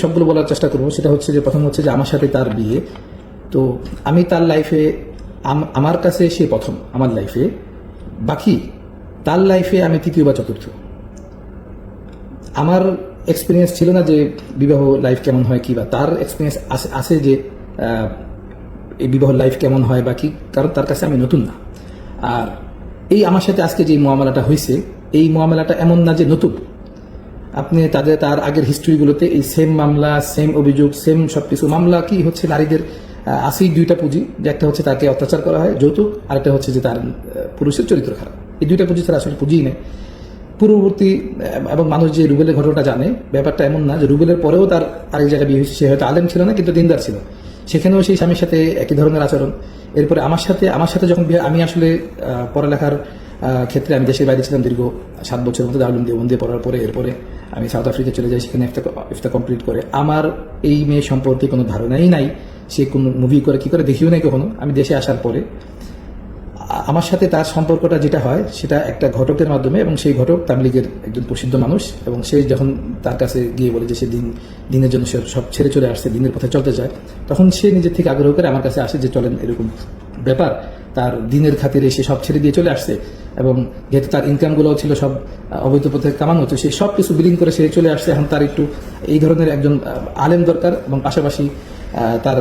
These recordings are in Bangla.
সবগুলো বলার চেষ্টা করব। সেটা হচ্ছে যে, প্রথম হচ্ছে যে, আমার সাথে তার বিয়ে। তো আমি তার লাইফে আমার কাছে সে প্রথম, আমার লাইফে বাকি, তার লাইফে আমি তৃতীয় বা চতুর্থ। আমার এক্সপিরিয়েন্স ছিল না যে, বিবাহ লাইফ কেমন হয় কি বা, তার এক্সপিরিয়েন্স আছে যে এই বিবাহ লাইফ কেমন হয় বা কি, কারণ তার কাছে আমি নতুন না। আর এই আমার সাথে আজকে যে মোয়ামেলাটা হয়েছে, এই মোয়ামেলাটা এমন না যে নতুন। আপনি তাদের তার আগের হিস্ট্রিগুলোতে এই সেম মামলা সেম অভিযোগ সেম সব কিছু মামলা কি হচ্ছে নারীদের আছেই দুইটা পুঁজি, যে একটা হচ্ছে তাকে অত্যাচার করা হয়, যৌতুক আর একটা হচ্ছে যে তার পুরুষের চরিত্র খারাপ। এই দুইটা পুঁজি ছাড়া আসলে পুঁজিই নেই। পূর্ববর্তী এবং মানুষ যে রুবেলের ঘটনাটা জানে, ব্যাপারটা এমন না যে রুবেলের পরেও তার আরেক জায়গায় বিয়ে হয়েছে, সে হয়তো আলেম ছিল না, কিন্তু দিনদার ছিল। সেখানেও সেই স্বামীর সাথে একই ধরনের আচরণ। এরপরে আমার সাথে আমার সাথে যখন বিয়ে, আমি আসলে পড়ালেখার ক্ষেত্রে আমি দেশের বাইরে ছিলাম দীর্ঘ সাত বছরের মতো, দারুল দিয়ে বন্দি পড়ার পরে, এরপরে আমি সাউথ আফ্রিকা চলে যাই, সেখানে ইফতা ইফতা কমপ্লিট করে। আমার এই মেয়ে সম্পর্কে কোনো ধারণাই নাই। সে কোনো মুভি করে, কি করে দেখিও নাই কখনো। আমি দেশে আসার পরে আমার সাথে তার সম্পর্কটা যেটা হয়, সেটা একটা ঘটকের মাধ্যমে এবং সেই ঘটক তাবলিগের একজন প্রসিদ্ধ মানুষ এবং সে যখন তার কাছে গিয়ে বলে যে সে দিন, দিনের জন্য সব ছেড়ে চলে আসছে, দিনের পথে চলতে চায়, তখন সে নিজের থেকে আগ্রহ করে আমার কাছে আসে যে চলেন এরকম ব্যাপার, তার দিনের খাতিরে সে সব ছেড়ে দিয়ে চলে আসছে এবং যেহেতু তার ইনকামগুলো ছিল সব অবৈধ পথে কামানো হচ্ছে, সে সব কিছু বিলিং করে সে চলে আসছে। এখন তার একটু এই ধরনের একজন আলেম দরকার এবং পাশাপাশি তার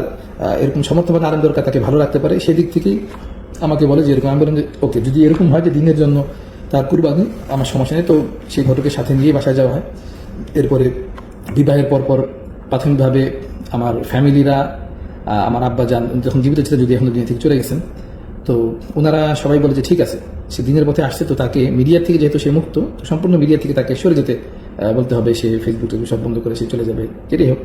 এরকম সমর্থবান আলেম দরকার তাকে ভালো রাখতে পারে। সেদিক থেকেই আমাকে বলে যে এরকম আমি বললাম যে, ওকে, যদি এরকম হয় যে দিনের জন্য তার কুরবানি, আমার সমস্যা নেই। তো সেই ঘটকের সাথে নিয়ে বাসায় যাওয়া হয়। এরপরে বিবাহের পর পর প্রাথমিকভাবে আমার ফ্যামিলিরা আমার আব্বা যান, যখন জীবিত ছিলেন যদি এখন দুনিয়া থেকে চলে গেছেন। তো ওনারা সবাই বলে যে, ঠিক আছে। সে দিনের পথে আসছে, তো তাকে মিডিয়া থেকে যেহেতু সে মুক্ত, তো সম্পূর্ণ মিডিয়া থেকে তাকে সরে যেতে বলতে হবে সে ফেসবুক সব বন্ধ করে সে চলে যাবে। যেটাই হোক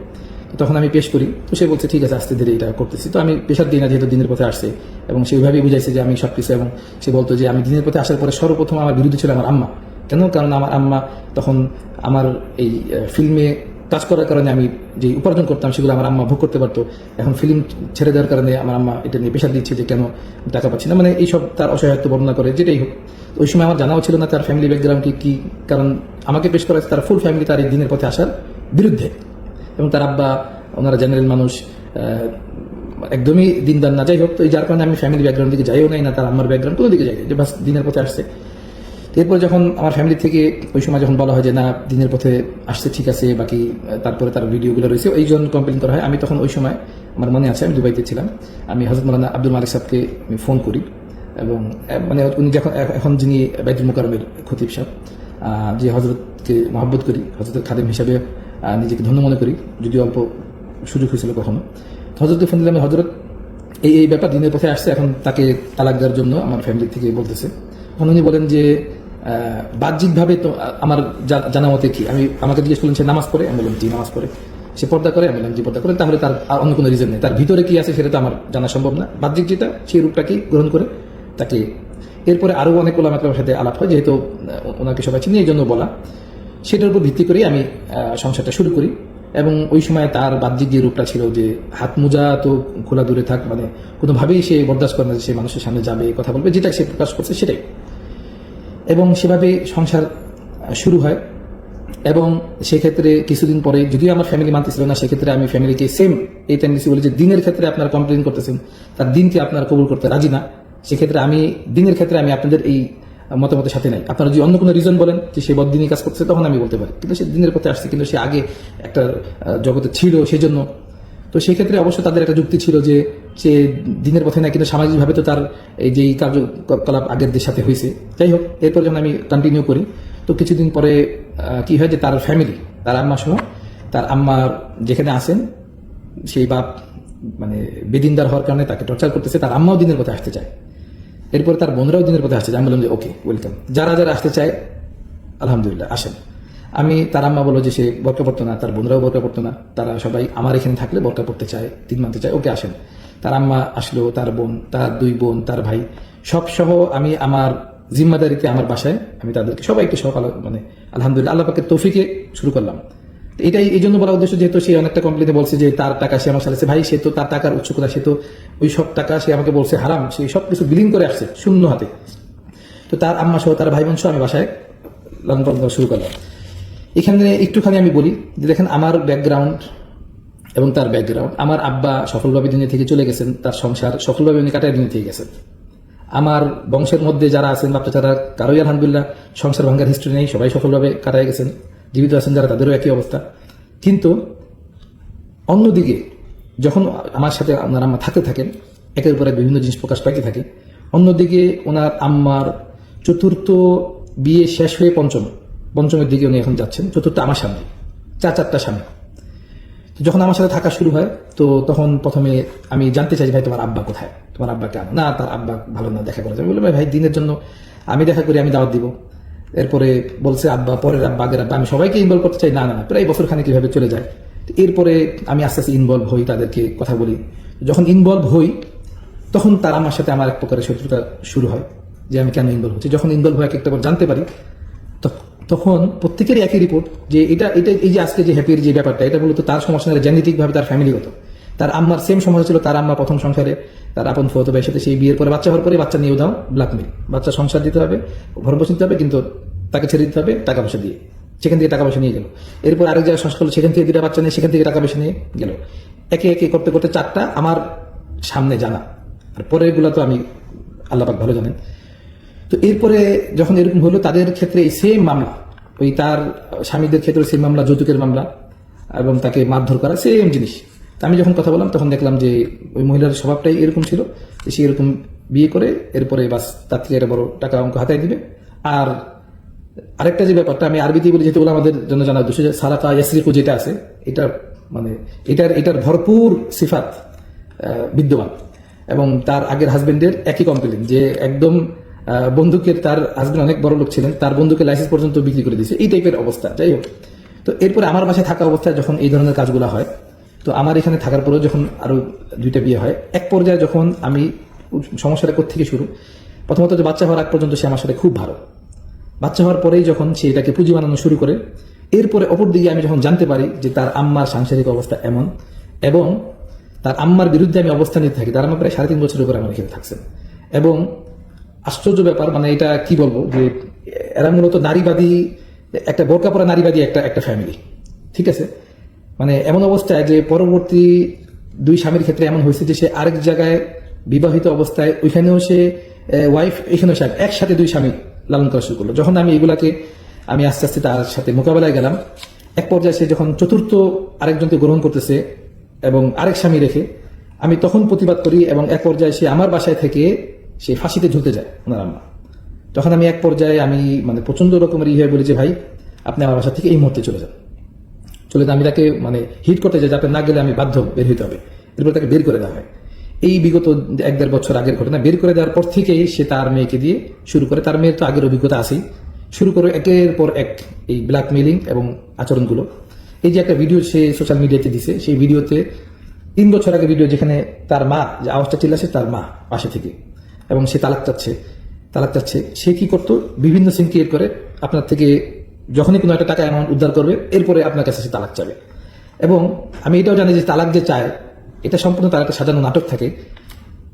তখন আমি পেশ করি। তো সে বলছে, ঠিক আছে, আস্তে ধীরে এটা করতেছি। তো আমি পেশার দিই না, যেহেতু দিনের পথে আসছে। এবং সেইভাবেই বুঝাইছে যে, আমি সব কিছু। এবং সে বলতো যে, আমি দিনের পথে আসার পরে সর্বপ্রথম আমার বিরুদ্ধে ছিল আমার আম্মা। কেন? কারণ আমার আম্মা তখন আমার এই ফিল্মে কাজ করার কারণে আমি যে উপার্জন করতাম সেগুলো আমার আম্মা ভোগ করতে পারতো। এখন ফিল্ম ছেড়ে দেওয়ার কারণে আমার আম্মা এটা নিয়ে পেশা দিচ্ছে যে কেন টাকা পাচ্ছি না। মানে এইসব তার অসহায়ত্ব বর্ণনা করে, যেটাই হোক। ওই সময় আমার জানাও ছিল না তার ফ্যামিলি ব্যাকগ্রাউন্ড কি কি কারণ আমাকে পেশ করা তার ফুল ফ্যামিলি তার এই দিনের পথে আসার বিরুদ্ধে। এবং তার আব্বা ওনারা জেনারেল মানুষ একদমই দিনদার না। যাই হোক, তো এই যার কারণে আমি ফ্যামিলি ব্যাকগ্রাউন্ড দিকে যাইও নাই না, তার আমার ব্যাকগ্রাউন্ড কোনো দিকে যাই যে বাস দিনের পথে আসছে। এরপর যখন আমার ফ্যামিলি থেকে ওই সময় যখন বলা হয় যে, না, দিনের পথে আসছে ঠিক আছে, বাকি তারপরে তার ভিডিওগুলো রয়েছে, এই জন্য কমপ্লেন করা হয়। আমি তখন ওই সময়, আমার মনে আছে, আমি দুবাইতে ছিলাম। আমি হজরত মৌলানা আব্দুল মালিক সাহেবকে আমি ফোন করি এবং মানে উনি যখন এখন যিনি বাইতুল মুকারমের খতিব সাহেব যে হজরতকে মহব্বত করি হজরতের খাদেম হিসাবে নিজেকে ধন্য মনে করি যদি অল্প সুযোগ হয়েছিল কখনো। তো হজরতকে ফোন দিলাম হজরত এই এই ব্যাপার দিনের পথে আসছে, এখন তাকে তালাক দেওয়ার জন্য আমার ফ্যামিলি থেকে বলতেছে। তখন উনি বলেন যে বাহ্যিকভাবে তো আমার জানা মতে কি, আমি, আমাকে জিজ্ঞেস করলেন সে নামাজ পড়ে, আমি বললাম, জি, নামাজ পড়ে। সে পর্দা করে, আমি বললাম, জি, পর্দা করে, তাহলে তার আর অন্য কোনো রিজন নেই। তার ভিতরে কি আছে সেটা তো আমার জানা সম্ভব না। বাহ্যিক যেটা, সেই রূপটাকে গ্রহণ করে? তাকে এরপরে আরও অনেক ওলামাতলামের সাথে আলাপ হয়, যেহেতু ওনাকে সবাই চিনি এই জন্য বলা। সেটার উপর ভিত্তি করেই আমি সংসারটা শুরু করি। এবং ওই সময় তার বাহ্যিক যে রূপটা ছিল যে হাত মোজা তো খোলা দূরে থাক মানে কোনোভাবেই সে বরদাস্ত করে না সে মানুষের সামনে যাবে, কথা বলবে, যেটা সে প্রকাশ করছে সেটাই। এবং সেভাবে সংসার শুরু হয়। এবং সেক্ষেত্রে কিছুদিন পরে, যদিও আমার ফ্যামিলি মানতেছিল না, সেক্ষেত্রে আমি ফ্যামিলিকে সেম এই টেন্ডেন্সি বলি যে দিনের ক্ষেত্রে আপনারা কমপ্লেন করতেছেন তার দিনকে আপনারা কবুল করতে রাজি না। সেক্ষেত্রে আমি, দিনের ক্ষেত্রে আমি আপনাদের এই মতামতের সাথে নাই। আপনারা যদি অন্য কোনো রিজন বলেন যে সে বদিনই কাজ করছে তখন আমি বলতে পারি। কিন্তু সে দিনের পথে আসছে, কিন্তু সে আগে একটা জগতে ছিল সেজন্য। তো সেই ক্ষেত্রে অবশ্য তাদের একটা যুক্তি ছিল যে সে দিনের পথে না, কিন্তু সামাজিকভাবে তো তার এই যে কার্যকলাপ আগের দের সাথে হয়েছে। যাই হোক, এরপর যখন আমি কন্টিনিউ করি, তো কিছুদিন পরে কি হয় যে তার ফ্যামিলি তার আম্মা সহ তার আম্মার যেখানে আসেন সেই বাপ মানে বেদিনদার হওয়ার কারণে তাকে টর্চার করতেছে, তার আম্মাও দিনের পথে আসতে চায়। এরপর তার বোনরাও দিনের পথে আসতে চায়। আমি বললাম যে ওকে ওয়েলকাম যারা যারা আসতে চায়, আলহামদুলিল্লাহ, আসেন। আমি, তার আম্মা বলো যে, সে বরকা পড়তো না। তার বোনরাও বরকা পড়তো না। তারা সবাই আমার এখানে থাকলে বরকা পড়তে চায়, তিন মানতে চায়। ওকে, আসেন। তার আম্মা আসলো, তার বোন, তার দুই বোন, তার ভাই। সব সহ আমি আমার জিম্মাদারিতে আমার বাসায় আমি তাদেরকে সবাইকে সকাল মানে আলহামদুলিল্লাহ আল্লাহ তৌফিকে শুরু করলাম। এটাই এই জন্য বলা উদ্দেশ্য, যেহেতু সে অনেকটা কমপ্লেনে বলছে যে তার টাকা সে আমার সাথে ভাই, সে তো তার টাকার উৎস কোথায় সে তো ওই সব টাকা সে আমাকে বলছে হারাম, সে সব কিছু বিলিং করে আসছে শূন্য হাতে। তো তার আম্মা সহ, তার ভাই বোন সহ আমি বাসায় লালন পালন শুরু করলাম। এখানে একটুখানি আমি বলি, যে দেখেন আমার ব্যাকগ্রাউন্ড এবং তার ব্যাকগ্রাউন্ড আমার আব্বা সফলভাবে দুনিয়া থেকে চলে গেছেন, তার সংসার সফলভাবে উনি কাটায় দুনিয়া থেকে গেছেন। আমার বংশের মধ্যে যারা আছেন বাচ্চা যারা কারোই আলহামদুলিল্লাহ সংসার ভাঙ্গার হিস্ট্রি নেই, সবাই সফলভাবে কাটায় গেছেন, জীবিত আছেন যারা, তাদেরও একই অবস্থা। কিন্তু অন্যদিকে যখন আমার সাথে ওনার আম্মা থাকতে থাকেন, একের পর বিভিন্ন জিনিস প্রকাশ পাইতে থাকে, অন্যদিকে ওনার আম্মার চতুর্থ বিয়ে শেষ হয়ে পঞ্চম, পঞ্চমের দিকে উনি এখন যাচ্ছেন, চতুর্থ আমার সামনে চার চারটা সামনে যখন আমার সাথে থাকা শুরু হয়, তো তখন প্রথমে আমি জানতে চাই ভাই, তোমার আব্বা কোথায়? তোমার আব্বা কেন না, তার আব্বা ভালো না, দেখা করে যাবে। বললাম, ভাই দিনের জন্য আমি দেখা করি, আমি দাওয়াত দিব। এরপরে বলছে, আব্বা, পরের আব্বা, আগের আব্বা। আমি সবাইকে ইনভলভ করতে চাই, না না প্রায় বছর কীভাবে চলে যায়। এরপরে আমি আস্তে আস্তে ইনভলভ হই, তাদেরকে কথা বলি। যখন ইনভলভ হই, তখন তার আমার সাথে আমার এক প্রকারের শত্রুতা শুরু হয়, যে আমি কেন ইনভলভ হচ্ছি। যখন ইনভলভ হয়ে এক একটা জানতে পারি তখন প্রত্যেকেরই একই রিপোর্ট যে এটা এটা এই যে আজকে যে হ্যাপির যে ব্যাপারটা এটা মূলত তার সমস্যা জেনেটিক ভাবে তার ফ্যামিলিগত তার আম্মার সেম সমস্যা ছিল তার আম্মা প্রথম সংসারে তার আপন ফতো ভাইয়ের সাথে সেই বিয়ের পরে বাচ্চা হওয়ার পরে বাচ্চা নিয়েও দাও ব্ল্যাকমেল বাচ্চা সংসার দিতে হবে ভরণ পোষণ দিতে হবে কিন্তু তাকে ছেড়ে দিতে হবে টাকা পয়সা দিয়ে। সেখান থেকে টাকা পয়সা নিয়ে গেল। এরপর আরেক জায়গায় সংস্কার হলো, সেখান থেকে দুটা বাচ্চা নিয়ে সেখান থেকে টাকা পয়সা নিয়ে গেল। একে একে করতে করতে চারটা আমার সামনে জানা। আর পরেরগুলা তো আমি আল্লাপাক ভালো জানেন। তো এরপরে যখন এরকম হলো, তাদের ক্ষেত্রে এই সেম মামলা, ওই তার স্বামীদের ক্ষেত্রে সেম মামলা, যৌতুকের মামলা এবং তাকে মারধর করা সেম জিনিস। তা আমি যখন কথা বললাম, তখন দেখলাম যে ওই মহিলার স্বভাবটাই এরকম ছিল যে সে এরকম বিয়ে করে, এরপরে বাস তার থেকে একটা বড় টাকা অঙ্ক হাতায় দিবে। আর আরেকটা যে ব্যাপারটা, আমি আরবিতে বলি, যেহেতু আমাদের জন্য জানা দুশো সারাকা ইয়াসরিকু যেটা আছে, এটা মানে এটার এটার ভরপুর সিফাত বিদ্যমান। এবং তার আগের হাজবেন্ডের একই কমপ্লেন যে একদম বন্দুকের তার হাজবেন্ড অনেক বড় লোক ছিলেন, তার বন্ধুকে লাইসেন্স পর্যন্ত বিক্রি করে দিয়েছে। এই টাইপের অবস্থা, যাই হোক। তো এরপরে আমার বাসায় থাকা অবস্থায় যখন এই ধরনের কাজগুলো হয়, তো আমার এখানে থাকার পরেও যখন আরও দুইটা বিয়ে হয়, এক পর্যায়ে যখন আমি সমস্যাটা থেকে শুরু, প্রথমত যে বাচ্চা হওয়ার আগ পর্যন্ত সে আমার সাথে খুব ভালো। বাচ্চা হওয়ার পরেই যখন সে এটাকে পুঁজি বানানো শুরু করে, এরপরে অপর দিকে আমি যখন জানতে পারি যে তার আম্মার সাংসারিক অবস্থা এমন, এবং তার আম্মার বিরুদ্ধে আমি অবস্থান নিতে থাকি, তার আমার প্রায় সাড়ে তিন বছরের উপরে আমার এখানে থাকছেন, এবং আশ্চর্য ব্যাপার মানে এটা কি বলব যে এরা মূলত নারীবাদী, একটা বোরকা পরা নারীবাদী একটা একটা ফ্যামিলি ঠিক আছে? মানে এমন অবস্থায় যে পরবর্তী দুই স্বামীর ক্ষেত্রে এমন হয়েছে যে সে আরেক জায়গায় বিবাহিত অবস্থায় ওইখানেও সে ওয়াইফ এখানেও সে একসাথে দুই স্বামী লালন করা শুরু করল। যখন আমি এগুলাকে, আমি আস্তে আস্তে তার সাথে মোকাবেলায় গেলাম, এক পর্যায়ে সে যখন চতুর্থ আরেকজনকে গ্রহণ করতেছে এবং আরেক স্বামী রেখে, আমি তখন প্রতিবাদ করি এবং এক পর্যায়ে সে আমার বাসায় থেকে সে ফাঁসিতে ঝুলতে যায় ওনার আম্মা। তখন আমি এক পর্যায়ে আমি মানে প্রচণ্ড রকমের ইয়ে বলি যে ভাই, আপনি আমার বাসা থেকে এই মুহূর্তে চলে যান। চলে যান আমি তাকে মানে হিট করতে যাই, যাতে না গেলে আমি বাধ্য বের হইতে হবে। এরপর তাকে বের করে দেওয়া হয়। এই বিগত এক দেড় বছর আগের ঘটনা, বের করে দেওয়ার পর থেকেই সে তার মেয়েকে দিয়ে শুরু করে, তার মেয়ের তো আগের অভিজ্ঞতা আছেই, শুরু করে একের পর এক এই ব্ল্যাকমেলিং এবং আচরণগুলো। এই যে একটা ভিডিও সে সোশ্যাল মিডিয়াতে দিছে, সেই ভিডিওতে তিন বছর আগে ভিডিও যেখানে তার মা, যে আওয়াজটা চিল্লাছে, তার মা পাশে থেকে। এবং সে তালাক চাচ্ছে তালাক চাচ্ছে। সে কি করতো? বিভিন্ন সিন ক্রিয়েট করে। আপনার থেকে যখনই কোনো একটা টাকা অ্যামাউন্ট উদ্ধার করবে, এরপরে আপনার কাছে সে তালাক চাবে। এবং আমি এটাও জানি যে তালাক যে চায়, এটা সম্পূর্ণ তার একটা সাজানো নাটক থাকে।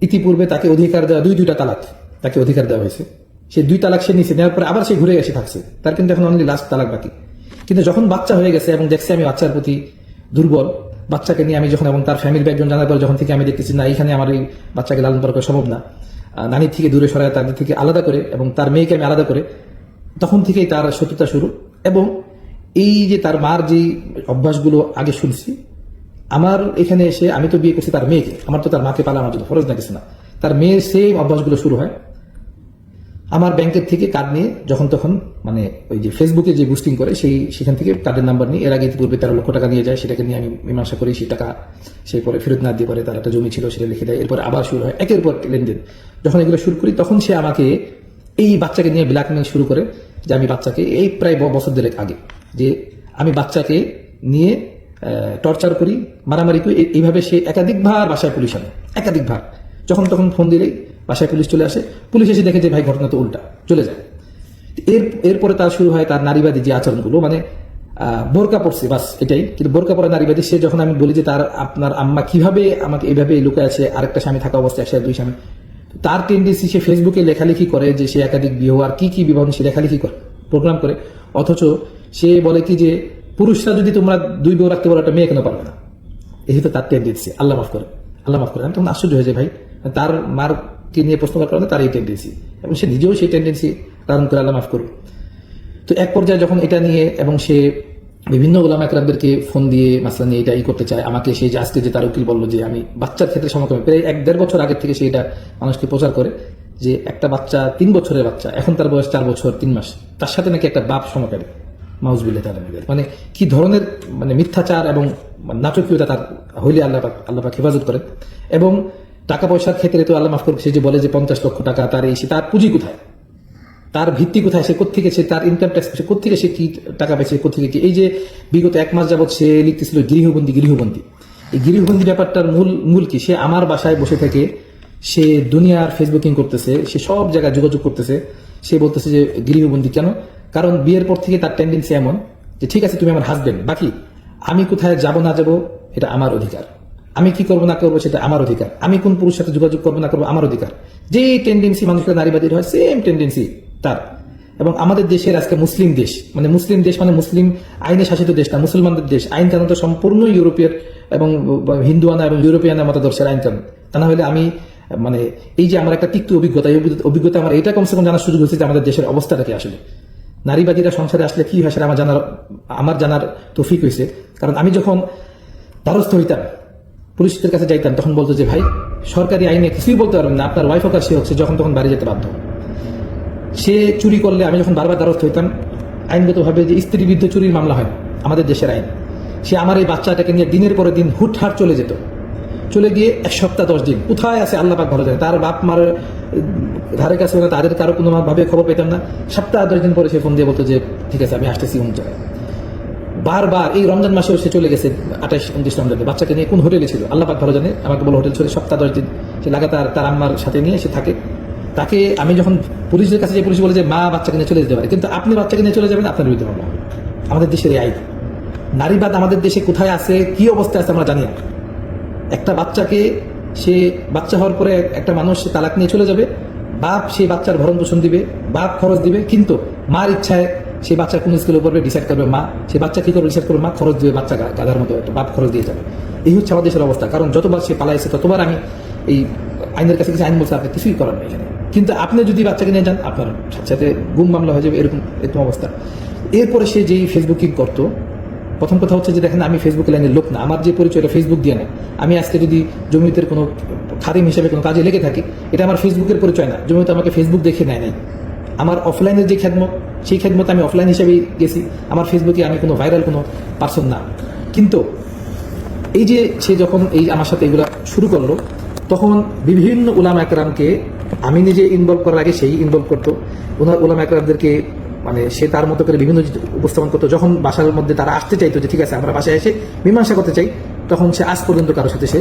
ইতিপূর্বে তাকে অধিকার দেওয়া, দুই দুইটা তালাক তাকে অধিকার দেওয়া হয়েছে। সে দুই তালাক সে নিচে নেওয়ার পরে আবার সে ঘুরে এসে থাকছে। তার কিন্তু এখন অনলি লাস্ট তালাক বাকি। কিন্তু যখন বাচ্চা হয়ে গেছে এবং দেখছে আমি বাচ্চার প্রতি দুর্বল, বাচ্চাকে নিয়ে আমি যখন, এবং তার ফ্যামিলির ব্যাকগ্রাউন্ড জানার পর যখন থেকে আমি দেখতেছি, না এখানে আমার এই বাচ্চাকে লালন পালন করা সম্ভব না। নানির থেকে দূরে সরায় তাদের থেকে আলাদা করে এবং তার মেয়েকে আমি আলাদা করে। তখন থেকেই তার শত্রুতা শুরু এবং এই যে তার মার যে অভ্যাসগুলো আগে শুনছি, আমার এখানে এসে আমি তো বিয়ে করছি তার মেয়েকে, আমার তো তার মাকে পালা আমার জন্য ফরজ না কিছু না। তার মেয়ের সেই অভ্যাসগুলো শুরু হয়। আমার ব্যাংকের থেকে কার্ড নিয়ে যখন তখন মানে ওই যে ফেসবুকে যে বুস্টিং করে, সেই, সেখান থেকে কার্ডের নাম্বার নিয়ে এর আগে ইতিপূর্বে তেরো লক্ষ টাকা নিয়ে যায়, সেটাকে নিয়ে আমি মীমাংসা করি, সেই টাকা সেই পরে ফেরত না দিয়ে পরে তার একটা জমি ছিল, সেটা লিখে দেয়, এরপর আবার শুরু হয়। একের পর লেনদেন। যখন এগুলো শুরু করি, তখন সে আমাকে এই বাচ্চাকে নিয়ে ব্ল্যাকমেল শুরু করে যে আমি বাচ্চাকে এই প্রায় বছর দেড়েক আগে যে আমি বাচ্চাকে নিয়ে টর্চার করি, মারামারি করি এইভাবে সে একাধিকবার বাসায় পুলিশ আনে, একাধিকবার। যখন তখন ফোন দিলেই বাসায় পুলিশ চলে আসে, পুলিশ এসে দেখে যে ভাই ঘটনা তো উল্টা, চলে যায়। এর, এরপরে তার শুরু হয় তার নারীবাদী যে আচরণগুলো মানে বোরকা পড়ছে বাস এটাই। কিন্তু বোরকা পরা নারীবাদী, সে যখন আমি বলি যে তার আপনার আম্মা কীভাবে আমাকে এইভাবে লুকে আছে, আরেকটা স্বামী থাকা অবস্থায়, একসাথে দুই স্বামী তার টেন্ডেন্সি সে ফেসবুকে লেখালেখি করে যে সে একাধিক বিবাহ আর কি কি বিবাহ সে লেখালেখি করে প্রোগ্রাম করে। অথচ সে বলে কি যে, পুরুষরা যদি তোমরা দুই বউ রাখতে পারো, একটা মেয়ে কেন পারবে না? এই তো তার টেন্ডেন্সি আল্লাহ মাফ করে, আল্লাহ মাফ করে। আমি তখন আশ্চর্য হয়ে যায় ভাই। তার মারকে নিয়ে প্রশ্ন করার কারণে তার এই টেন্ডেন্সি এবং সে নিজেও সেই টেন্ডেন্সি ধারণ করে আল্লাহ মাফ করুক। তো এক পর্যায়ে যখন এটা নিয়ে এবং সে বিভিন্ন ওলাম একরামদেরকে ফোন দিয়ে মাসলা নিয়ে এটা ই করতে চায়। আমাকে সেই যে আজকে যে তার উকিল বলল যে আমি বাচ্চার ক্ষেত্রে সমকমে, প্রায় এক দেড় বছর আগের থেকে সে এটা মানুষকে প্রচার করে যে একটা বাচ্চা তিন বছরের বাচ্চা, এখন তার বয়স চার বছর, তিন মাস। তার সাথে নাকি একটা বাপ সমকারী মাউজবিল্লা তার মানে কি ধরনের মানে মিথ্যাচার এবং নাটকীয়তা তার হইলে আল্লাহ পাক আল্লাহ পাক হেফাজত করেন এবং টাকা পয়সার ক্ষেত্রে তো আল্লাহ মাফ করবে সে যে বলে যে পঞ্চাশ লক্ষ টাকা, তার এই সে, তার পুঁজি কোথায়? তার ভিত্তি কোথায়? সে কোথেকে সে তার ইনকাম ট্যাক্স সে কোথেকে সে কি টাকা পেয়েছে কোথেকে কি? এই যে বিগত এক মাস যাবত সে লিখতেছিল গৃহবন্দী গৃহবন্দী। এই গৃহবন্দী ব্যাপারটার মূল মূল কি? সে আমার বাসায় বসে থেকে সে দুনিয়ার ফেসবুকিং করতেছে, সে সব জায়গায় যোগাযোগ করতেছে। সে বলতেছে যে, গৃহবন্দী কেন? কারণ বিয়ের পর থেকে তার টেন্ডেন্সি এমন যে, ঠিক আছে, তুমি আমার হাজবেন্ড বাকি আমি কোথায় যাব না যাব, এটা আমার অধিকার। আমি কি করব না করব, সেটা আমার অধিকার। আমি কোন পুরুষ সাথে যোগাযোগ করব না করব, আমার অধিকার। যে টেন্ডেন্সি মানুষের নারীবাদীর হয় সেম টেন্ডেন্সি তার এবং আমাদের দেশের আজকে মুসলিম দেশ মানে মুসলিম দেশ মানে মুসলিম আইনে শাসিত দেশ না, মুসলমানদের দেশ। আইন কানুন তো সম্পূর্ণ ইউরোপীয় এবং হিন্দুয়ানা এবং ইউরোপিয়ানা মতাদর্শের আইন কানুন। তা না হলে আমি মানে এই যে আমার একটা তিক্ত অভিজ্ঞতা, এই অভিজ্ঞতা- আমার এটা কমসে কম জানার সুযোগ হয়েছে যে আমাদের দেশের অবস্থাটা কি আসলে। নারীবাদীরা সংসারে আসলে কি হয় সেটা আমার জানার আমার জানার তৌফিক হয়েছে। কারণ আমি যখন দ্বারস্থ হইতাম পুলিশদের কাছে যাইতাম, তখন বলতো যে, ভাই, সরকারি আইনে কিছুই বলতে পারবেন না। আপনার ওয়াইফ সে হচ্ছে যখন তখন বাড়ি যেতে বাধ্য সে চুরি করলে আমি যখন বারবার দ্বারস্থ হইতাম, আইনগতভাবে যে স্ত্রী বিরুদ্ধে চুরির মামলা হয়, আমাদের দেশের আইন, সে আমার এই বাচ্চাটাকে নিয়ে দিনের পরে দিন হুটহাট চলে যেত। চলে গিয়ে এক সপ্তাহ, দশ দিন, কোথায় আছে আল্লাহ পাক ভালো জানে। তার বাপ মার ধারে কাছে না তাদের কারও কোনো ভাবে খবর পেতাম না। সপ্তাহ, দশ দিন পরে সে ফোন দিয়ে বলতো যে, ঠিক আছে, আমি আসতেছি অমুক বারবার, এই রমজান মাসেও সে চলে গেছে আঠাশ উনত্রিশ রমজানে বাচ্চাকে নিয়ে কোন হোটেলে ছিল? আল্লাহ পাক ভালো জানে, আমাকে বলো হোটেল ছিল সপ্তাহ, দশ দিন। সে লাগাতার তার আম্মার সাথে নিয়ে সে থাকে। তাকে আমি যখন পুলিশের কাছে যে পুলিশ বলে যে মা বাচ্চাকে নিয়ে চলে যেতে পারে। কিন্তু আপনি বাচ্চাকে নিয়ে চলে যাবেন, আপনার বিরুদ্ধে মামলা। আমাদের দেশের এই আইন। নারীবাদ আমাদের দেশে কোথায় আছে, কি অবস্থায় আছে আমরা জানি না। একটা বাচ্চাকে, সে বাচ্চা হওয়ার পরে একটা মানুষ, সে তালাক নিয়ে চলে যাবে। বাপ সেই বাচ্চার ভরণ পোষণ দিবে, বাপ খরচ দিবে, কিন্তু মার ইচ্ছায় সেই বাচ্চা কোন স্কুলে পড়বে ডিসাইড করবে, মা সেই বাচ্চা কি করবে ডিসাইড করবে, মা খরচ দিবে বাচ্চা গাধার মতো, একটা বাপ খরচ দিয়ে যাবে। এই হচ্ছে আমাদের দেশের অবস্থা। কারণ যতবার সে পালাইছে, ততবার আমি এই আইনের কাছে কিছু আইন বলছে, আপনি কিছুই করার নেই এখানে। কিন্তু আপনি যদি বাচ্চাকে নিয়ে যান, আপনার সাথে গুম মামলা হয়ে যাবে, এরকম এরকম অবস্থা। এরপরে সে যেই ফেসবুকিং করতো, প্রথম কথা হচ্ছে যে, দেখেন, আমি ফেসবুক লাইনের লোক না, আমার যে পরিচয়, এটা ফেসবুক দিয়ে না আমি আজকে যদি জমিতের কোনো খাদিম হিসেবে কোনো কাজে লেগে থাকি, এটা আমার ফেসবুকের পরিচয় না, জমিতে আমাকে ফেসবুক দেখে নেয় নাই। আমার অফলাইনের যে খেদমত সেই খেদমত আমি অফলাইন হিসেবেই গেছি, আমার ফেসবুকে আমি কোনো ভাইরাল কোনো পার্সন না। কিন্তু এই যে সে যখন এই আমার সাথে এগুলো শুরু করল, তখন বিভিন্ন উলাম একরামকে আমি নিজে ইনভলভ করার আগে সেই ইনভলভ করতো। ওনার উলাম একরামদেরকে মানে সে তার মতো করে বিভিন্ন উপস্থাপন করতো। যখন বাসার মধ্যে তারা আসতে চাইতো যে, ঠিক আছে, আমরা বাসায় এসে মীমাংসা করতে চাই, তখন সে আজ পর্যন্ত কারোর সাথে সে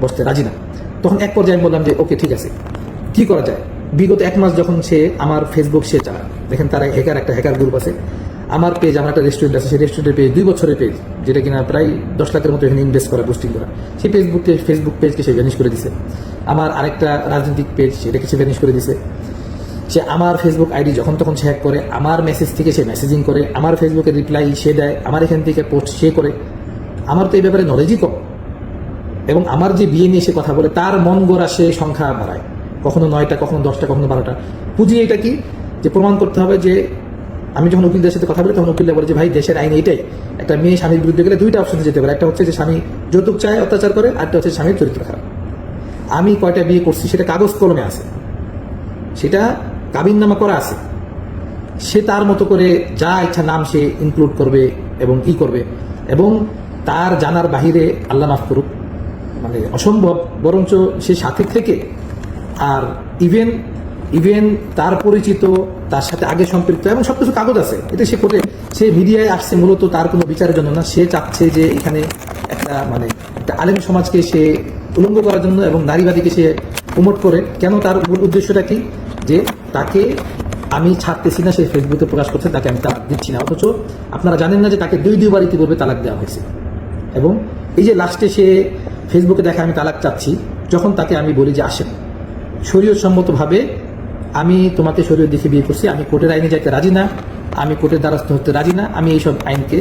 বসতে রাজি না। তখন এক পর্যায়ে আমি বললাম যে, ওকে, ঠিক আছে, কি করা যায়? বিগত এক মাস যখন সে আমার ফেসবুক সে চালায়, দেখেন তারা হ্যাকার একটা হ্যাকার গ্রুপ আছে। আমার পেজ আমার একটা রেস্টুরেন্ট আছে, সেই রেস্টুরেন্টের পেজ দুই বছরের পেজ যেটা কিনা প্রায় দশ লাখের মতো এখানে ইনভেস্ট করা পোস্টিং করা। সেই ফেসবুককে ফেসবুক পেজকে সে ভ্যানিশ করে দিছে। আমার আরেকটা রাজনৈতিক পেজ সেটাকে সে ভ্যানিশ করে দিছে। সে আমার ফেসবুক আইডি যখন তখন সে হ্যাক করে, আমার মেসেজ থেকে সে মেসেজিং করে, আমার ফেসবুকে রিপ্লাই সে দেয়, আমার এখান থেকে পোস্ট সে করে। আমার তো এই ব্যাপারে নলেজই কম। এবং আমার যে বিয়ে নিয়ে সে কথা বলে, তার মন গড়া সে সংখ্যা বাড়ায়। কখনো নয়টা, কখনো দশটা, কখনো বারোটা। পুঁজি এটা কি? যে প্রমাণ করতে হবে যে আমি যখন উকিলদের সাথে কথা বলি, তখন উকিলরা বলে যে, ভাই, দেশের আইন এটাই একটা মেয়ে স্বামীর বিরুদ্ধে গেলে দুইটা অপশনে যেতে পারে। একটা হচ্ছে যে, স্বামী যৌতুক চায়, অত্যাচার করে আরেকটা হচ্ছে স্বামীর চরিত্র খারাপ। আমি কয়টা বিয়ে করছি, সেটা কাগজ কলমে আছে। সেটা কাবিন নামা করা আছে। সে তার মতো করে যা ইচ্ছা নাম সে ইনক্লুড করবে এবং ই করবে। এবং তার জানার বাহিরে আল্লাহ মাফ করুক মানে অসম্ভব। বরঞ্চ সে সাথে থেকে, আর ইভেন ইভেন তার পরিচিত, তার সাথে আগে সম্পৃক্ত এবং সব কিছু কাগজ আছে। এটা সে করে সে মিডিয়ায় আসছে মূলত তার কোনো বিচারের জন্য না। সে চাচ্ছে যে এখানে একটা মানে একটা আলেম সমাজকে সে উলঙ্গ করার জন্য এবং নারীবাদীকে সে প্রমোট করে। কেন তার মূল উদ্দেশ্যটা কি? যে তাকে আমি ছাড়তেছি না, সে ফেসবুকে প্রকাশ করছে, তাকে আমি তালাক দিচ্ছি না। অথচ আপনারা জানেন না যে তাকে দুই দুইবার ইতিপূর্বে তালাক দেওয়া হয়েছে। এবং এই যে লাস্টে সে ফেসবুকে দেখে আমি তালাক চাচ্ছি, যখন তাকে আমি বলি যে আসেন। শরীয়ত সম্মতভাবে আমি তোমাকে শরীয়ত দেখে বিয়ে করছি, আমি কোর্টের আইনে যাইতে রাজি না, আমি কোর্টের দ্বারস্থ হতে রাজি না, আমি এইসব আইনকে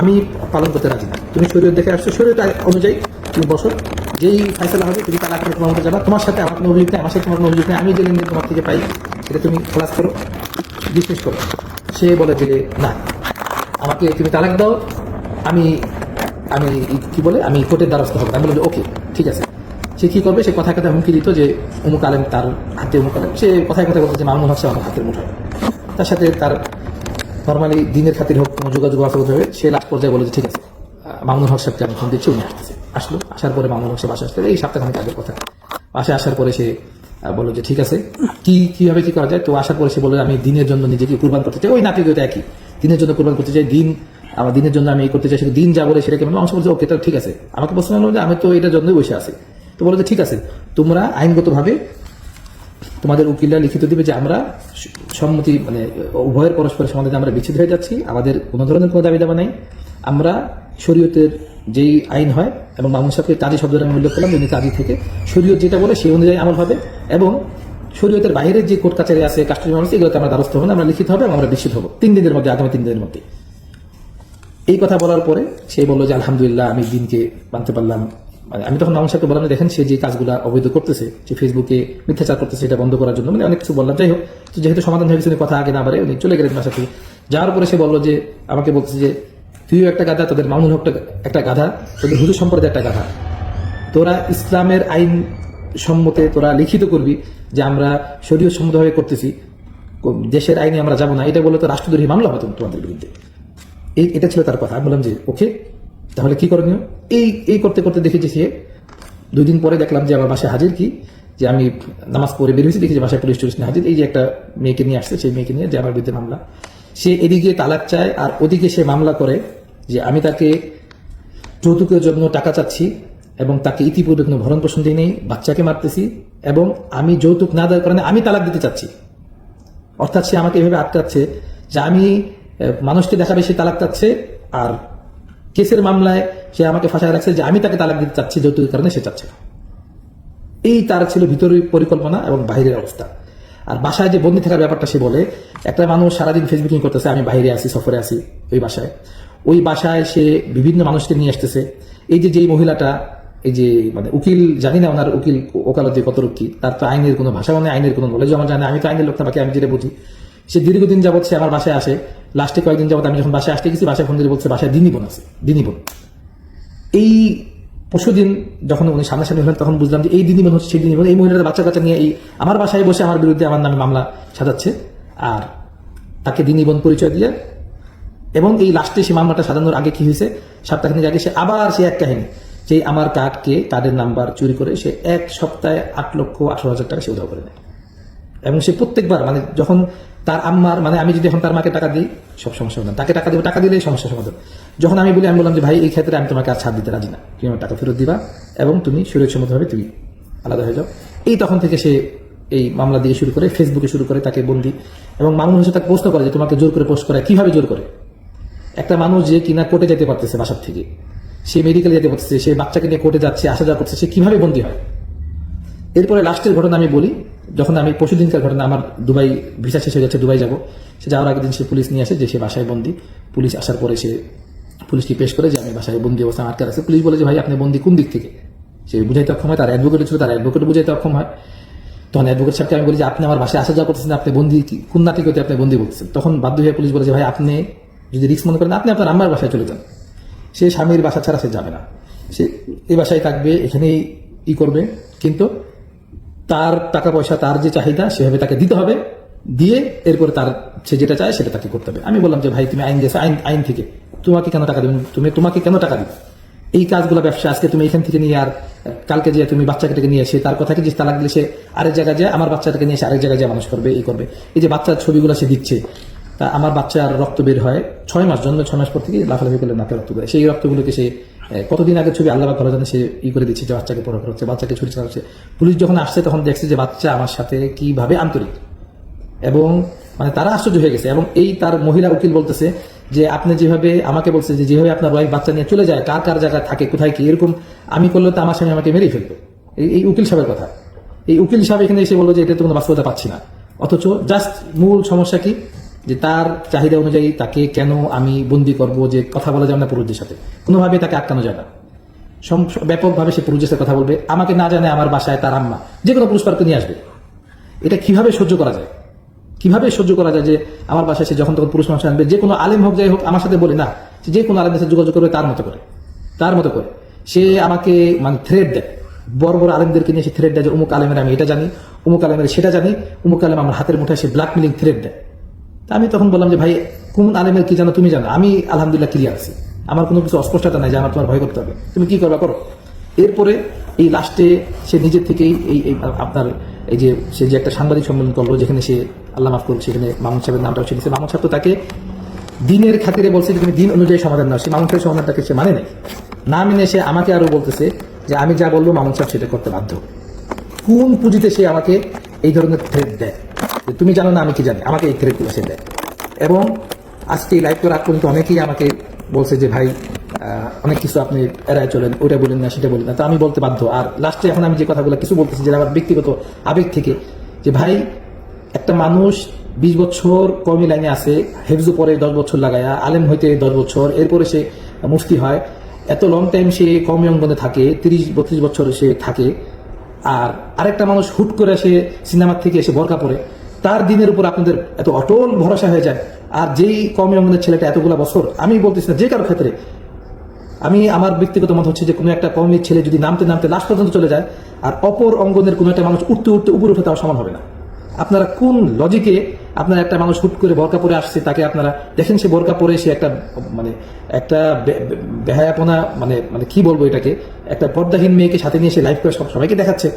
আমি পালন করতে রাজি না। তুমি শরীর দেখে আসছো শরীর অনুযায়ী তুমি বসো। যেই ফাইসলা হবে, তুমি তালাক নিয়ে তোমার মতো যাবা। তোমার সাথে আমার কোনো অভিযোগ নেই, আমার সাথে তোমার কোনো অভিযোগ নেই। আমি যে লেনদেন তোমার থেকে পাই সেটা তুমি ক্লাস করো, বিশ্বাস করো। সে বলে যে না। আমাকে তুমি তালাক দাও, আমি আমি কি বলে? আমি কোর্টের দ্বারস্থ হব আমি বললাম ওকে ঠিক আছে। সে কি করবে? সে কথায় কথায় হুমকি দিত যে অমুক আলেম তার হাতে অমুক আলেম। সে কথায় কথায় বলতো যে মামুন হচ্ছে আমার হাতের মুঠোয়। তার সাথে তার নর্মালি দিনের খাতির হোক কোনো যোগাযোগ আছে হতে হবে সে লাস্ট পর্যায়ে বলে যে ঠিক আছে আহ, মামুনুল হক সাহেবকে আমি ফোন দিচ্ছি উনি আসতেছে। আসলো আসার পরে মামুনুল হক সাহেব আসা আসতে এই সপ্তাহখানিক আগের কথা। বাসায় আসার পরে সে বলল যে ঠিক আছে কি কীভাবে কি করা যায়? তো আসার পরে সে বলল আমি দিনের জন্য নিজেকে কুরবান করতে চাই। ওই নাটকীয়তা একই। দিনের জন্য কুরবান করতে চাই দিন আমার দিনের জন্য আমি এই করতে চাই সেটা দিন যা বলে সেটাকে অংশ বলছে ওকে তাহলে ঠিক আছে। আমাকে প্রশ্ন হলো যে আমি তো এটার জন্যই বসে আছি। তো বলো যে ঠিক আছে তোমরা আইনগতভাবে তোমাদের উকিলরা লিখিত দিবে যে আমরা সম্মতি মানে উভয়ের পরস্পরের সমাধানে আমরা বিচ্ছেদ হয়ে যাচ্ছি আমাদের কোনো ধরনের কোনো দাবি দাবা নেই। আমরা শরীয়তের যেই আইন হয় এবং মামুন সাহেবকে কাজী শব্দটা আমি উল্লেখ করলাম যিনি কাজী থেকে শরীয়ত যেটা বলে সেই অনুযায়ী আমল হবে এবং শরীয়তের বাইরের যে কোর্ট কাছারি আছে কাস্টডি মানুষ এগুলোতে আমরা দ্বারস্থ হব না, আমরা লিখিত হবে আমরা বিচ্ছেদ হব তিন দিনের মধ্যে আগামী তিন দিনের মধ্যে। এই কথা বলার পরে সে বলল যে আলহামদুলিল্লাহ আমি দিনকে মানতে পারলাম। মানে আমি তখন মামুন সাহেবকে বললাম, দেখেন সে যে কাজগুলো অবৈধ করতেছে, যে ফেসবুকে মিথ্যাচার করতেছে, এটা বন্ধ করার জন্য মানে অনেক কিছু বললাম। যাই হোক, তো যেহেতু সমাধান হয়ে গেছে কথা আগে না বাড়ে উনি চলে গেলেন বাসা থেকে যাওয়ার পরে সে বলল যে, আমাকে বলছে যে, তুইও একটা গাধা, তোদের মামুন হকটা একটা গাধা, তোদের হুজুর সম্প্রদায় একটা গাধা। তোরা ইসলামের আইন সম্মতে তোরা লিখিত করবি যে আমরা শরীয় সম্মতভাবে করতেছি, দেশের আইনে আমরা যাব না। এটা বলে তো রাষ্ট্রদ্রোহী মামলা হতো তোমাদের বিরুদ্ধে। এটা ছিল তার কথা। আমি বললাম যে, ওকে। তাহলে কি করণীয়? এই এই করতে করতে দেখেছি সে দুই দিন পরে দেখলাম যে আমার বাসায় হাজির কি? যে আমি নামাজ পড়ে বের হয়েছি, দেখি যে বাসায় পুলিশ টুলিশ হাজির। এই যে একটা মেয়েকে নিয়ে আসছে, সেই মেয়েকে নিয়ে যে আমার বিরুদ্ধে মামলা। সে এদিকে তালাক চায় আর ওদিকে সে মামলা করে যে আমি তাকে যৌতুকের জন্য টাকা চাচ্ছি এবং তাকে ইতিপূর্বে কোনো ভরণ পোষণ দিয়ে নেই বাচ্চাকে মারতেছি এবং আমি যৌতুক না দেওয়ার কারণে আমি তালাক দিতে চাচ্ছি। অর্থাৎ সে আমাকে এভাবে আটকাচ্ছে যে আমি মানুষকে দেখাবে সে তালাক চাচ্ছে আর কেসের মামলায় সে আমাকে ফাঁসায় রাখছে যে আমি তাকে তালাক দিতে চাচ্ছি, যৌতুকের কারণে সে চাচ্ছে না। এই তার ছিল ভিতরের পরিকল্পনা এবং বাইরের অবস্থা। আর বাসায় যে বন্দি থাকার ব্যাপারটা সে বলে, একটা মানুষ সারাদিন ফেসবুকিং করতেছে, আমি বাইরে আসি সফরে আসি ওই বাসায়। ওই বাসায় সে বিভিন্ন মানুষকে নিয়ে আসতেছে। এই যে যেই মহিলাটা, এই যে মানে উকিল, জানি না ওনার উকিল, ওকালত কত কি, তার তো আইনের কোনো ভাষা মানে আইনের কোনো নলেজ আমার জানে আমি তো আইনের লোক না, বাকি আমি যেটা বুঝি সে দীর্ঘদিন যাবত সে আমার বাসায় আসে। লাস্টে কয়েকদিন যাবত আমি যখন বাসায় আসতে গেছি, বাসায় ফোন দিয়ে বলছে, বাসায় দিনই বোন আছে দিনই বোন এই পরশুদিন যখন উনি সামনাসামনি হলেন, তখন বুঝলাম যে এই দিদি মনে হচ্ছে সেই দিদি এই মহিলাটা বাচ্চা কাচ্চা নিয়ে এই আমার বাসায় বসে আমার বিরুদ্ধে আমার নামে মামলা সাজাচ্ছে আর তাকে দিনী বোন পরিচয় দিয়ে এবং এই লাস্টে সে মামলাটা সাজানোর আগে কি হয়েছে, সপ্তাহখানিক আগে সে আবার সে এক কাহিনী, যে আমার কার্ডকে কার্ডের নাম্বার চুরি করে সে এক সপ্তাহে আট লক্ষ আঠারো হাজার টাকা সে উধাও করে নেয়। এবং সে প্রত্যেকবার মানে যখন তার আম্মার মানে আমি যদি এখন তার মাকে টাকা দিই, সব সমস্যা সমাধান তাকে টাকা দেবো, টাকা দিলেই সমস্যা সমাধান। যখন আমি বলি, আমি বললাম যে, ভাই, এই ক্ষেত্রে আমি তোমাকে আর ছাড় দিতে রাজি না। তুমি টাকা ফেরত দিবা এবং তুমি সুরক্ষমতভাবে তুমি আলাদা হয়ে যাও। এই তখন থেকে সে এই মামলা দিয়ে শুরু করে ফেসবুকে শুরু করে, তাকে বন্দি। এবং মামুন হোসেন তাকে প্রশ্ন করে যে, তোমাকে জোর করে পোস্ট করে কীভাবে জোর করে? একটা মানুষ যে কিনা কোর্টে যেতে পারতেছে বাসার থেকে, সে মেডিকেলে যেতে পারতেছে, সে বাচ্চাকে নিয়ে কোর্টে যাচ্ছে, আসা যাওয়া করছে সে কীভাবে বন্দী হয়? এরপরে লাস্টের ঘটনা আমি বলি যখন আমি পরশু দিনকার ঘটনা, আমার দুবাই ভিসা শেষ হয়ে যাচ্ছে, দুবাই যাব, সে যাওয়ার আগের দিন সে পুলিশ নিয়ে আসে যে সে বাসায় বন্দি। পুলিশ আসার পরে সে পুলিশকে পেশ করে যে আমি বাসায় বন্দি অবস্থা আটকে আছে পুলিশ বলে যে, ভাই, আপনি বন্দি কোন দিক থেকে? সে বুঝাইতে অক্ষম হয়, তার অ্যাডভোকেট ছিল তার অ্যাডভোকেট বুঝাইতে অক্ষম হয়। তখন অ্যাডভোকেট সাহেবকে আমি বলি যে, আপনি আমার বাসায় আসা যাওয়া করতেছেন, আপনি বন্দি কোন নাটিকতে আপনি বন্দি বলতেছেন? তখন বাধ্য হয়ে পুলিশ বলে যে, ভাই, আপনি যদি রিক্স মনে করেন, আপনি আপনার আম্মার বাসায় চলে যান। সে স্বামীর বাসা ছাড়া সে যাবে না। সে এই বাসায় থাকবে, এখানেই ই করবে, কিন্তু তার টাকা পয়সা তার যে চাহিদা, সেভাবে তাকে দিতে হবে। দিয়ে এরপরে তার, সে যেটা চায়, সেটা তাকে করতে হবে। আমি বললাম যে, ভাই, তুমি আইন দিয়েছ আইন আইন থেকে। তোমাকে কেন টাকা দেবেন তুমি, তোমাকে কেন টাকা দিবে? এই কাজগুলো ব্যবসা, আজকে তুমি এখান থেকে নিয়ে আর, কালকে যে তুমি বাচ্চাকে নিয়ে এসে, তার কথা যে তালাক দিলে সে আরেক জায়গায় যায়, আমার বাচ্চাটাকে নিয়ে এসে আরেক জায়গায় যায়, মানুষ করবে, এই করবে। এই যে বাচ্চার ছবিগুলো সে দিচ্ছে তা আমার বাচ্চার রক্ত বের হয়। ছয় মাস, জন্মের ছয় মাস পর থেকে লাফালাফি করলে নাকে রক্ত বের। সেই রক্তগুলোকে সে কতদিন আগে ছবি আল্লাহ ভালো জানে সে ই করে দিচ্ছে যে বাচ্চাকে পড়া হচ্ছে বাচ্চাকে ছুটি চালাচ্ছে পুলিশ যখন আসছে তখন দেখছে যে বাচ্চা আমার সাথে কীভাবে আন্তরিক। এবং মানে তারা আশ্চর্য হয়ে গেছে। এবং এই তার মহিলা উকিল বলতেছে যে, আপনি যেভাবে আমাকে বলছে যে যেভাবে আপনার ওয়াইফ বাচ্চা নিয়ে চলে যায়, কার কার জায়গায় থাকে, কোথায় কি, এরকম আমি করলে তো আমার স্বামী আমাকে মেরেই ফেলবে। এই উকিল সাহেবের কথা। এই উকিল সাহেব এখানে এসে বলল যে, এটা তো কোনো বাস্তবতা পাচ্ছি না। অথচ জাস্ট মূল সমস্যা কি? যে তার চাহিদা অনুযায়ী তাকে কেন আমি বন্দি করব যে কথা বলা যাবে না পুরুষদের সাথে? কোনোভাবে তাকে আটকানো যাবে না। ব্যাপকভাবে সে পুরুষদের সাথে কথা বলবে। আমাকে না জানে আমার বাসায় তার আম্মা। যে কোনো পুরুষ পার্কে নিয়ে আসবে। এটা কীভাবে সহ্য করা যায়? কীভাবে সহ্য করা যায় যে আমার বাসায় সে যখন তখন পুরুষ মানুষ আনবে যে কোনো আলেম হোক, যাই হোক, আমার সাথে বলে না। যে কোনো আলেমের সাথে যোগাযোগ করবে তার মতো করে। তার মতো করে। সে আমাকে মানে থ্রেড দেয়। বড় বড় আলেমদেরকে নিয়ে সে থ্রেড দেয় যে, উমুক আলেমের আমি এটা জানি, উমুক আলেমের সেটা জানি, উমুক আলেম আমার হাতের মুঠায় সে ব্ল্যাকমেলিং থ্রেড দেয়। আমি তখন বললাম যে, ভাই, কোন আলেমের কি জানো তুমি জানো? আমি আলহামদুলিল্লাহ ক্লিয়ার আছি। আমার কোনো কিছু অস্পষ্টতা নাই যে আমার তোমার ভয় করতে হবে। তুমি কি করবা করো? এরপরে এই লাস্টে সে নিজের থেকেই এই আপনার এই যে, সে যে একটা সাংবাদিক সম্মেলন করল, যেখানে সে আল্লাহ মাফ করুক, সেখানে মামুন সাহেবের নামটাও ছিল সে মামুন সাহেব তো তাকে দিনের খাতিরে বলছে তুমি দিন অনুযায়ী সমাধান নাও। সে মামুন সাহেব সমাধানটাকে সে মানে নেই। না মেনে সে আমাকে আরও বলতেছে যে, আমি যা বলব মামুন সাহেব সেটা করতে বাধ্য। কোন পুঁজিতে সে আমাকে এই ধরনের থ্রেড দেয়? তুমি জানো না আমি কি জানি। আমাকে এই থ্রেডগুলো সে দেয়। এবং আজকে এই লাইভ করার আগ পর্যন্ত অনেকেই আমাকে বলছে যে, ভাই অনেক কিছু আপনি এড়ায় চলেন ওটা বলেন না, সেটা বলেন না। তো আমি বলতে বাধ্য। আর লাস্টে এখন আমি যে কথাগুলো কিছু বলতেছি, যেটা আমার ব্যক্তিগত আবেগ থেকে, যে, ভাই, একটা মানুষ বিশ বছর কর্মী লাইনে আছে হেফজু পরে দশ বছর লাগায়া, আলেম হইতে দশ বছর, এরপরে সে মুফতি হয়, এত লং টাইম সে কর্মী অঙ্গনে থাকে, তিরিশ, বত্রিশ বছর সে থাকে। আর আরেকটা মানুষ হুট করে সে সিনেমার থেকে এসে বরকা পড়ে তার দিনের উপর আপনাদের এত অটল ভরসা হয়ে যায়। আর যেই কর্মী আমাদের ছেলেটা এতগুলা বছর, আমি বলতেছি না যে কারও ক্ষেত্রে, আমি আমার ব্যক্তিগত মত হচ্ছে যে কোনো একটা কর্মীর ছেলে যদি নামতে নামতে লাস্ট পর্যন্ত চলে যায়, আর অপর অঙ্গনের কোনো একটা মানুষ উঠতে উঠতে উপরে উঠে তাও সমান হবে না। আপনারা কোন লজিকে আপনার একটা মানুষ হুট করে বোরকা পরে আসছে, তাকে আপনারা দেখেন সে বোরকা পরে সে একটা মানে একটা বেহায়াপনা মানে মানে কি বলব এটাকে, একটা পর্দাহীন মেয়েকে সাথে নিয়ে সে লাইফ করে সব সবাইকে দেখাচ্ছে।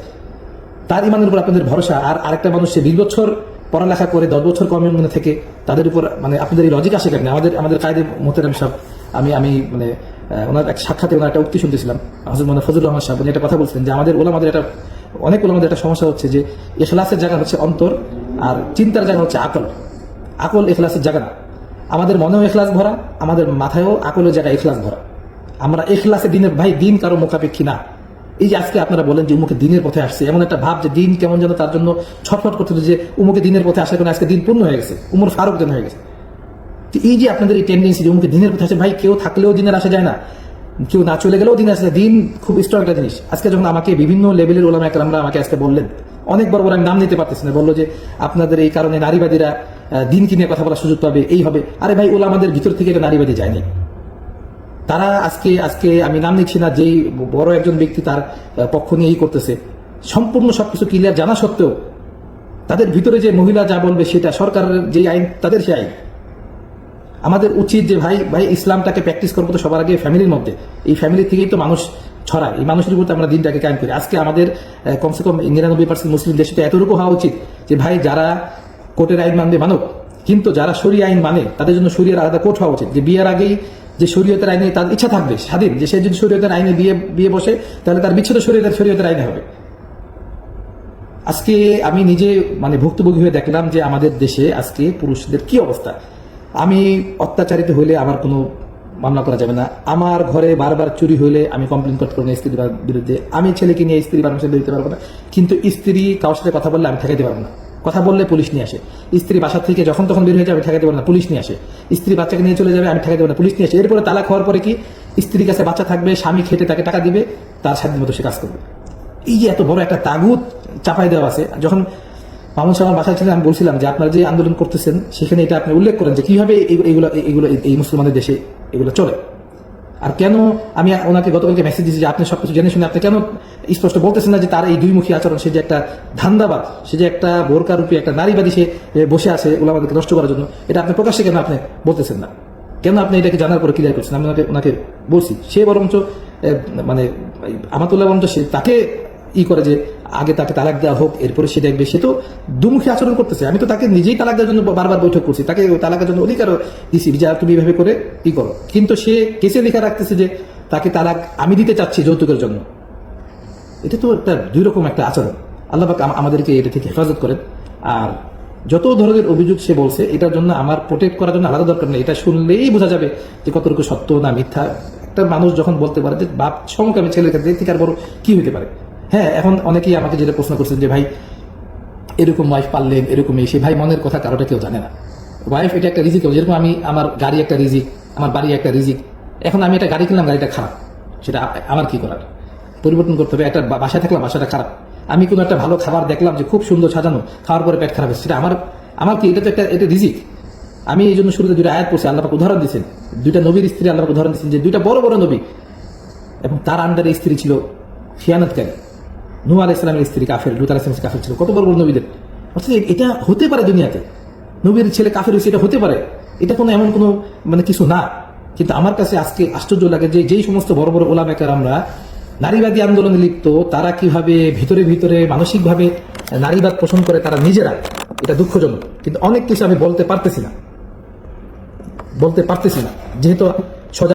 তার ইমানের উপর আপনাদের ভরসা, আর আরেকটা মানুষ সে বিশ বছর পড়ালেখা করে দশ বছর কর্মীয় থেকে তাদের উপর মানে আপনাদের এই লজিক আসে কেন আমাদের আমাদের কায়দে মোহতারাম সাহেব, আমি আমি মানে ওনার এক সাক্ষাতে ওনার একটা উক্তি শুনতেছিলাম। হাজর মানে ফজলুর রহমান সাহেব, উনি একটা কথা বলছিলেন যে আমাদের ওলামাদের একটা, অনেক ওলামাদের একটা সমস্যা হচ্ছে যে এখলাসের জায়গা হচ্ছে অন্তর আর চিন্তার জায়গা হচ্ছে আকল। আকল এখলাসের জায়গা না। আমাদের মনেও এখলাস ভরা, আমাদের মাথায়ও আকলের জায়গায় এখলাস ভরা। আমরা এখলাসে দিনের, ভাই, দিন কারও মোকাপেক্ষী না। এই যে আজকে আপনারা বলেন যে উমুকে দিনের পথে আসছে, এমন একটা ভাব যে দিন কেমন যেন তার জন্য ছটফট করতে যে উমুকে দিনের পথে আসার কারণে আজকে দিন পূর্ণ হয়ে গেছে, উমর ফারুক যেন হয়ে গেছে। তো এই যে আপনাদের এই টেন্ডেন্সি যে উমুকে দিনের পথে আসে, ভাই কেউ থাকলেও দিনের আসা যায় না, কেউ না চলে গেলেও দিন আসে দিন খুব স্ট্রং একটা জিনিস। আজকে যখন আমাকে বিভিন্ন লেভেলের ওলামা একরামরা আমাকে আজকে বললেন, অনেক বড় বড় আমি নাম নিতে পারতেছি না, বলল যে আপনাদের এই কারণে নারীবাদীরা দিন কিনে কথা বলার সুযোগ পাবে, এই হবে। আরে ভাই ওলা আমাদের ভিতর থেকে এটা নারীবাদী যায়নি তারা আজকে আজকে আমি নাম নিচ্ছি না, যেই বড় একজন ব্যক্তি তার পক্ষ নিয়েই করতেছে। সম্পূর্ণ সবকিছু ক্লিয়ার জানা সত্ত্বেও তাদের ভিতরে যে মহিলা যা বলবে সেটা সরকারের যে আইন, তাদের সে আইন। আমাদের উচিত যে ভাই ভাই ইসলামটাকে প্র্যাকটিস করব তো সবার আগে ফ্যামিলির মধ্যে। এই ফ্যামিলি থেকেই তো মানুষ ছড়ায়। এই মানুষের উপর আমরা দিনটাকে কায়েম করি। আজকে আমাদের কমসে কম নিরানব্বই পার্সেন্ট মুসলিম দেশে তো এতটুকু হওয়া উচিত যে ভাই যারা কোর্টের আইন মানবে মানব কিন্তু যারা শরী আইন মানে তাদের জন্য শরীরের আলাদা কোর্ট হওয়া উচিত। যে বিয়ের আগেই যে শরীয়তের আইনে তার ইচ্ছা থাকবে, স্বাধীন, যে সে যদি শরীয়তের আইনে বিয়ে বিয়ে বসে, তাহলে তার বিচ্ছেদ শরীয়তের শরীয়তের আইনে হবে। আজকে আমি নিজে মানে ভুক্তভোগী হয়ে দেখলাম যে আমাদের দেশে আজকে পুরুষদের কি অবস্থা। আমি অত্যাচারিত হইলে আমার কোনো মামলা করা যাবে না। আমার ঘরে বারবার চুরি হলে আমি কমপ্লেন করতে পারব না স্ত্রীর বিরুদ্ধে। আমি ছেলেকে নিয়ে স্ত্রী পারমিশন দিতে পারব না। কিন্তু স্ত্রী কারোর সাথে কথা বললে আমি ঠেকাইতে পারব না। কথা বললে পুলিশ নিয়ে আসে। স্ত্রী বাসা থেকে যখন তখন বের হয়ে যাবে, ঠেকাতে পারব না, পুলিশ নিয়ে আসে। স্ত্রী বাচ্চাকে নিয়ে চলে যাবে, আমি ঠেকাতে পারব না, পুলিশ নিয়ে আসে। এরপরে তালাক হওয়ার পরে কি স্ত্রীর কাছে বাচ্চা থাকবে, স্বামী খেটে তাকে টাকা দিবে, তার স্বাধীন মতো সে কাজ করবে। এই যে এত বড় একটা তাগুত চাপাই দেওয়া আছে, যখন মামুন সাহেব বাসায় ছিলেন, আমি বলছিলাম যে, আপনারা যে আন্দোলন করতেছেন, সেখানে এটা আপনি উল্লেখ করেন যে কীভাবে এই- এইগুলো এইগুলো এই মুসলমানদের দেশে এগুলো চলে। আর কেন আমি ওনাকে গতকালকে মেসেজ দিয়েছি যে আপনি সবকিছু জেনে শুনে আপনি কেন স্পষ্ট বলতেছেন না যে তার এই দুইমুখী আচরণ, সে যে একটা ধান্দাবাদ, সে যে একটা বোরকা রূপী একটা নারীবাদী সে বসে আছে ওগুলো আমাদেরকে নষ্ট করার জন্য, এটা আপনি প্রকাশ্যে কেন আপনি বলতেছেন না? কেন আপনি এটাকে জানার পরে ক্লিয়ার করছেন? আমি ওনাকে ওনাকে বলছি। সে বরঞ্চ মানে আমাতুল্লাহ বরঞ্চ সে তাকে ই করে যে আগে তাকে তালাক দেওয়া হোক, এরপরে সে দেখবে সে তো দুমুখী আচরণ করতেছে। আমি তো তাকে নিজেই তালাক দেওয়ার জন্য বারবার বৈঠক করছি। তাকে তালাকের জন্য অধিকারও দিছি। যে তুমি এভাবে করে ই করো। কিন্তু সে কেসে লেখা রাখতেছে যে তাকে তালাক আমি দিতে চাচ্ছি যৌতুকের জন্য। এটা তো একটা দুই রকম একটা আচরণ। আল্লাহ আমাদেরকে এটা থেকে হেফাজত করেন। আর যত ধরনের অভিযোগ সে বলছে, এটার জন্য আমার প্রোটেক্ট করার জন্য আলাদা দরকার নেই। এটা শুনলেই বোঝা যাবে যে কতটুকু সত্য না মিথ্যা। একটা মানুষ যখন বলতে পারে যে, বাপ সমকামী ছেলের ক্ষেত্রে থেকে আর বড় কি হতে পারে? হ্যাঁ এখন অনেকেই আমাকে যেটা প্রশ্ন করছেন যে, ভাই, এরকম ওয়াইফ পারলেন এরকম এসে, ভাই, মনের কথা কারোটা কেউ জানে না। ওয়াইফ এটা একটা রিজিক যেরকম আমি, আমার গাড়ি একটা রিজিক, আমার বাড়ি একটা রিজিক, এখন আমি একটা গাড়ি কিনলাম, গাড়িটা খারাপ, সেটা আমার কি করার? পরিবর্তন করতে হবে, একটা বাসায় থাকলাম, বাসাটা খারাপ। আমি কোনো একটা ভালো খাবার দেখলাম যে, খুব সুন্দর সাজানো, খাওয়ার পরে পেট খারাপ হচ্ছে সেটা আমার আমার কি, এটা তো একটা, এটা রিজিক। আমি এই জন্য শুরুতে দুইটা আয়াত পড়ছি আল্লাহ পাক উদাহরণ দিচ্ছেন দুইটা নবীর স্ত্রী আল্লাহ উদাহরণ দিচ্ছেন যে, দুইটা বড় বড় নবী। এবং তার আন্ডারে স্ত্রী ছিল, খিয়ানতকারী। নূ আলাহ ইসলামের স্ত্রী কাফের, লুত আলাহ ইসলামের কাফের ছিল। কত বড় বড় নবীদের? অর্থাৎ এটা হতে পারে দুনিয়াতে। নবীর ছেলে কাফের হয়েছে, এটা হতে পারে। এটা কোনো এমন কোনো মানে কিছু না। কিন্তু আমার কাছে আজকে আশ্চর্য লাগে যে যেই সমস্ত বড় বড় ওলামেকার আমরা নারীবাদী আন্দোলনে লিপ্ত, তারা কীভাবে ভিতরে ভিতরে মানসিকভাবে নারীবাদ পোষণ করে তারা নিজেরা, এটা দুঃখজনক। কিন্তু অনেক কিছু আমি বলতে পারতেছি না। বলতে পারতেছি না। যেহেতু সজাগ